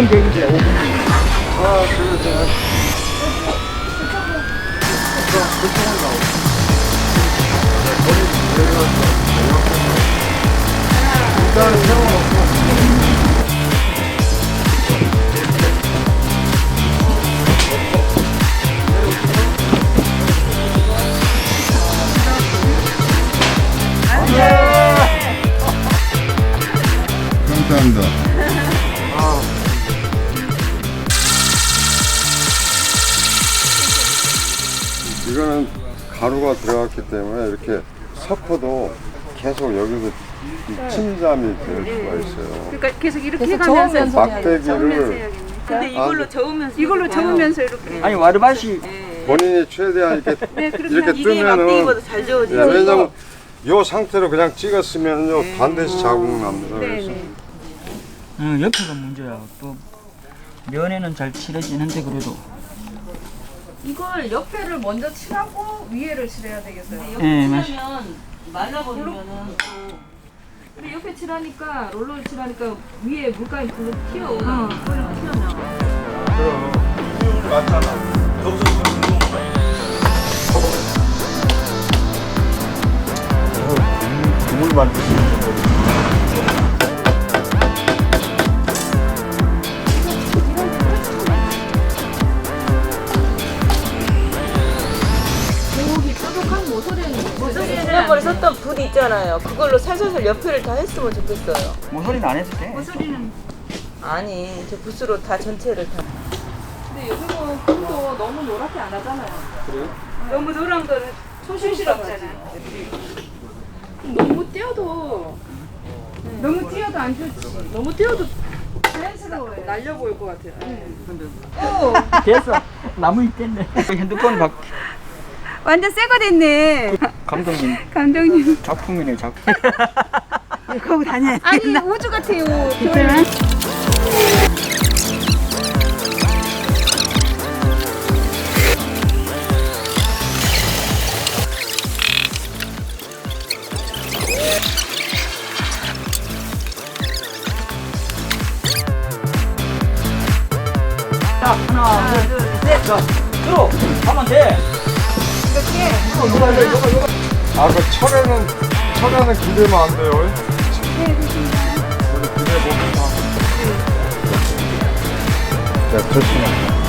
5분 뒤에 이제 5분 뒤에 아 그러자 감사합니다. 이거는 가루가 들어갔기 때문에 이렇게 섞어도 계속 여기서 이 침잠이 될 수가 있어요. 그러니까 계속 이렇게 계속 저으면서 저으면서 막대기를 해야겠네. 근데 이걸로 저으면서 이걸로. 저으면서 이렇게. 아니 와르바시 예. 본인이 최대한 이렇게 네, 그렇게 이렇게 이게 뜨면은 막대기보다 잘 예, 저어지죠. 왜냐면 요 상태로 그냥 찍었으면요 반드시 자국 납니다. 네, 그래서 네. 응, 옆에가 문제야. 또 면에는 잘 칠해지는데 그래도 이걸 옆에를 먼저 칠하고 위에를 칠해야 되겠어요. 예, 맞- 면 말라버리면은 근데 옆에 칠하니까 롤러 칠하니까 위에 물감이 불로 튀어오르 어. 그걸 튀어나와. 그럼 맞잖아. 여기서 국물 만드시 붓 있잖아요. 그걸로 살살살 옆에를 다 했으면 좋겠어요. 모서리는 안 해도 돼. 소리는 아니, 저 붓으로 다 전체를 다. 근데 요즘은 금도 너무 노랗게 안 하잖아요. 너무 노란 거는 소실스럽잖아. 너무 띄어도 너무 튀어도 안 좋지. 너무 띄어도 자연스러워요. 날려 보일 것 같아요. 됐어. 나무 있겠네. 핸드폰 박 완전 새거 됐네. 감독님 감독님. 작품이네 작품. 거기 다녀. 아니 우주 같아요. 별그 자 하나 둘셋 자, 들어 하면 돼. 아그 철에는 철에는 기대면 안 돼요. 우리 기대 보면 다. 네. 됐고.